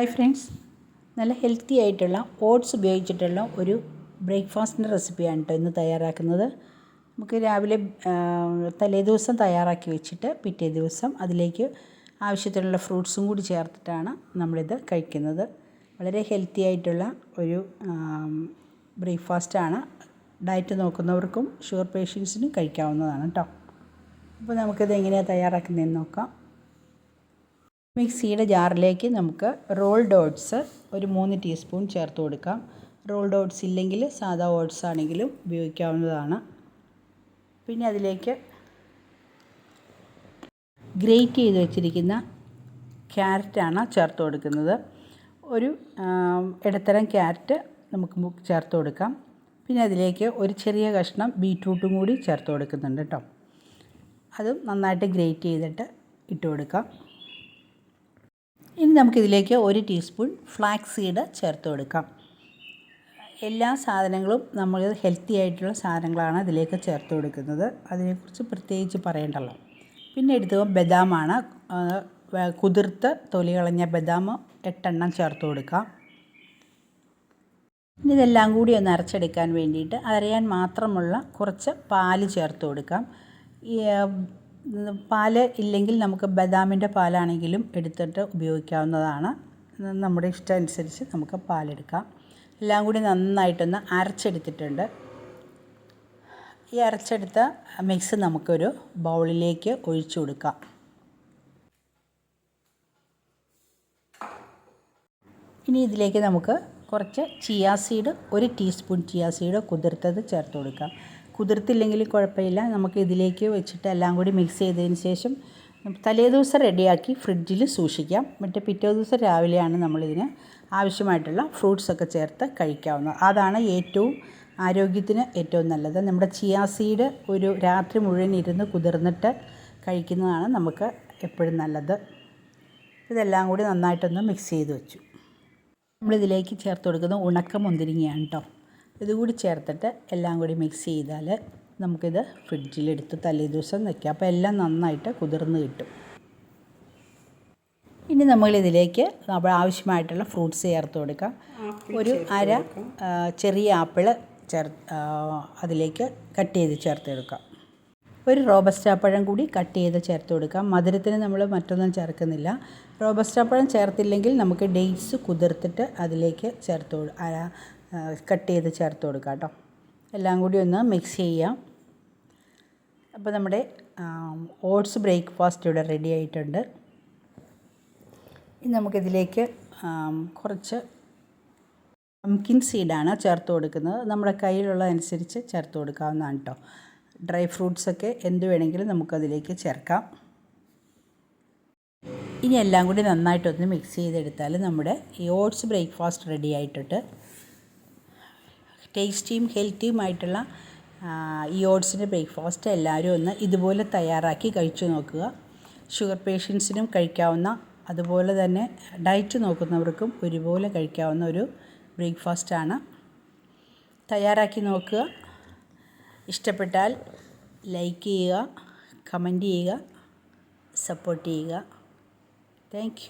Hi friends നല്ല healthy ആയിട്ടുള്ള oats ഉപയോഗിച്ചിട്ടുള്ള ഒരു ബ്രേക്ക്ഫാസ്റ്റിന്റെ റെസിപ്പിയാണ് കേട്ടോ ഇന്ന് തയ്യാറാക്കുന്നത്. നമുക്ക് രാവിലെ തലേ ദിവസം തയ്യാറാക്കി വെച്ചിട്ട് പിറ്റേ ദിവസം അതിലേക്ക് ആവശ്യത്തിനുള്ള ഫ്രൂട്ട്സും കൂടി ചേർത്തിട്ടാണ് നമ്മളിത് കഴിക്കുന്നത്. വളരെ ഹെൽത്തി ആയിട്ടുള്ള ഒരു ബ്രേക്ക്ഫാസ്റ്റാണ് ഡയറ്റ് നോക്കുന്നവർക്കും ഷുഗർ പേഷ്യൻസിനും കഴിക്കാവുന്നതാണ് കേട്ടോ അപ്പോൾ നമുക്കിത് എങ്ങനെയാണ് തയ്യാറാക്കുന്നതെന്ന് നോക്കാം. മിക്സിയുടെ ജാറിലേക്ക് നമുക്ക് റോൾ ഡോട്ട്സ് ഒരു മൂന്ന് ടീസ്പൂൺ ചേർത്ത് കൊടുക്കാം. റോൾ ഡോട്ട്സ് ഇല്ലെങ്കിൽ സാധാ ഓട്സ് ആണെങ്കിലും ഉപയോഗിക്കാവുന്നതാണ്. പിന്നെ അതിലേക്ക് ഗ്രേറ്റ് ചെയ്ത് വെച്ചിരിക്കുന്ന ക്യാരറ്റാണ് ചേർത്ത് കൊടുക്കുന്നത്. ഒരു ഇടത്തരം ക്യാരറ്റ് നമുക്ക് ചേർത്ത് കൊടുക്കാം. പിന്നെ അതിലേക്ക് ഒരു ചെറിയ കഷ്ണം ബീറ്റ്റൂട്ടും കൂടി ചേർത്ത് കൊടുക്കുന്നുണ്ട് കേട്ടോ. അതും നന്നായിട്ട് ഗ്രേറ്റ് ചെയ്തിട്ട് ഇട്ട് കൊടുക്കാം. ഇനി നമുക്കിതിലേക്ക് ഒരു ടീസ്പൂൺ ഫ്ലാക്സ് സീഡ് ചേർത്ത് കൊടുക്കാം. എല്ലാ സാധനങ്ങളും നമ്മൾ ഹെൽത്തി ആയിട്ടുള്ള സാധനങ്ങളാണ് ഇതിലേക്ക് ചേർത്ത് കൊടുക്കുന്നത്. അതിനെക്കുറിച്ച് പ്രത്യേകിച്ച് പറയണ്ടല്ലോ. പിന്നെ എടുത്തത് ബദാമാണ്. കുതിർത്ത് തൊലി കളഞ്ഞ ബദാം എട്ടെണ്ണം ചേർത്ത് കൊടുക്കാം. ഇനി ഇതെല്ലാം കൂടി ഒന്ന് അരച്ചെടുക്കാൻ വേണ്ടിയിട്ട് അരയാൻ മാത്രമുള്ള കുറച്ച് പാൽ ചേർത്ത് കൊടുക്കാം. പാൽ ഇല്ലെങ്കിൽ നമുക്ക് ബദാമിന്റെ പാലാണെങ്കിലും എടുത്തിട്ട് ഉപയോഗിക്കാവുന്നതാണ്. നമ്മുടെ ഇഷ്ടം അനുസരിച്ച് നമുക്ക് പാലെടുക്കാം. എല്ലാം കൂടി നന്നായിട്ടൊന്ന് അരച്ചെടുത്തിട്ടുണ്ട്. ഈ അരച്ചെടുത്ത മിക്സ് നമുക്കൊരു ബൗളിലേക്ക് ഒഴിച്ചു കൊടുക്കാം. ഇനി ഇതിലേക്ക് നമുക്ക് കുറച്ച് ചിയാ സീഡ് ഒരു ടീസ്പൂൺ ചിയാ സീഡ് കുതിർത്തത് ചേർത്ത് കൊടുക്കാം. കുതിർത്തില്ലെങ്കിലും കുഴപ്പമില്ല. നമുക്ക് ഇതിലേക്ക് വെച്ചിട്ട് എല്ലാം കൂടി മിക്സ് ചെയ്തതിന് ശേഷം തലേദിവസം റെഡിയാക്കി ഫ്രിഡ്ജിൽ സൂക്ഷിക്കാം. മറ്റേ പിറ്റേ ദിവസം രാവിലെയാണ് നമ്മളിതിന് ആവശ്യമായിട്ടുള്ള ഫ്രൂട്ട്സൊക്കെ ചേർത്ത് കഴിക്കാവുന്നത്. അതാണ് ഏറ്റവും ആരോഗ്യത്തിന് ഏറ്റവും നല്ലത്. നമ്മുടെ ചിയാ സീഡ് ഒരു രാത്രി മുഴുവൻ ഇരുന്ന് കുതിർന്നിട്ട് കഴിക്കുന്നതാണ് നമുക്ക് എപ്പോഴും നല്ലത്. ഇതെല്ലാം കൂടി നന്നായിട്ടൊന്ന് മിക്സ് ചെയ്ത് വെച്ചു. നമ്മളിതിലേക്ക് ചേർത്ത് കൊടുക്കുന്നത് ഉണക്ക മുന്തിരിങ്ങയാണ് കേട്ടോ ഇതുകൂടി ചേർത്തിട്ട് എല്ലാം കൂടി മിക്സ് ചെയ്താൽ നമുക്കിത് ഫ്രിഡ്ജിലെടുത്ത് തലേ ദിവസം വയ്ക്കാം അപ്പോൾ എല്ലാം നന്നായിട്ട് കുതിർന്ന് കിട്ടും. ഇനി നമ്മളിതിലേക്ക് നമ്മൾ ആവശ്യമായിട്ടുള്ള ഫ്രൂട്ട്സ് ചേർത്ത് കൊടുക്കാം. ഒരു അര ചെറിയ ആപ്പിൾ ചേർ അതിലേക്ക് കട്ട് ചെയ്ത് ചേർത്ത് കൊടുക്കാം. ഒരു റോബസ്റ്റാപ്പഴം കൂടി കട്ട് ചെയ്ത് ചേർത്ത് കൊടുക്കാം. മധുരത്തിന് നമ്മൾ മറ്റൊന്നും ചേർക്കുന്നില്ല. റോബസ്റ്റാപ്പഴം ചേർത്തില്ലെങ്കിൽ നമുക്ക് ഡേറ്റ്സ് കുതിർത്തിട്ട് അതിലേക്ക് ചേർത്ത് കട്ട് ചെയ്ത് ചേർത്ത് കൊടുക്കാം കേട്ടോ. എല്ലാം കൂടി ഒന്ന് മിക്സ് ചെയ്യാം. അപ്പോൾ നമ്മുടെ ഓട്സ് ബ്രേക്ക്ഫാസ്റ്റ് ഇവിടെ റെഡി ആയിട്ടുണ്ട്. ഇനി നമുക്കിതിലേക്ക് കുറച്ച് പംകിൻ സീഡാണ് ചേർത്ത് കൊടുക്കുന്നത്. നമ്മുടെ കയ്യിലുള്ള അനുസരിച്ച് ചേർത്ത് കൊടുക്കാവുന്നതാണ് കേട്ടോ. ഡ്രൈ ഫ്രൂട്ട്സൊക്കെ എന്ത് വേണമെങ്കിലും നമുക്കതിലേക്ക് ചേർക്കാം. ഇനി എല്ലാം കൂടി നന്നായിട്ടൊന്ന് മിക്സ് ചെയ്തെടുത്താൽ നമ്മുടെ ഈ ഓട്സ് ബ്രേക്ക്ഫാസ്റ്റ് റെഡി ആയിട്ടുണ്ട്. ടേസ്റ്റിയും ഹെൽത്തിയുമായിട്ടുള്ള ഈ ഓട്സിന്റെ ബ്രേക്ക്ഫാസ്റ്റ് എല്ലാവരും ഒന്ന് ഇതുപോലെ തയ്യാറാക്കി കഴിച്ചു നോക്കുക. ഷുഗർ പേഷ്യൻസിനും കഴിക്കാവുന്ന അതുപോലെ തന്നെ ഡയറ്റ് നോക്കുന്നവർക്കും ഒരുപോലെ കഴിക്കാവുന്ന ഒരു ബ്രേക്ക്ഫാസ്റ്റാണ്. തയ്യാറാക്കി നോക്കുക. ഇഷ്ടപ്പെട്ടാൽ ലൈക്ക് ചെയ്യുക കമന്റ് ചെയ്യുക സപ്പോർട്ട് ചെയ്യുക. താങ്ക്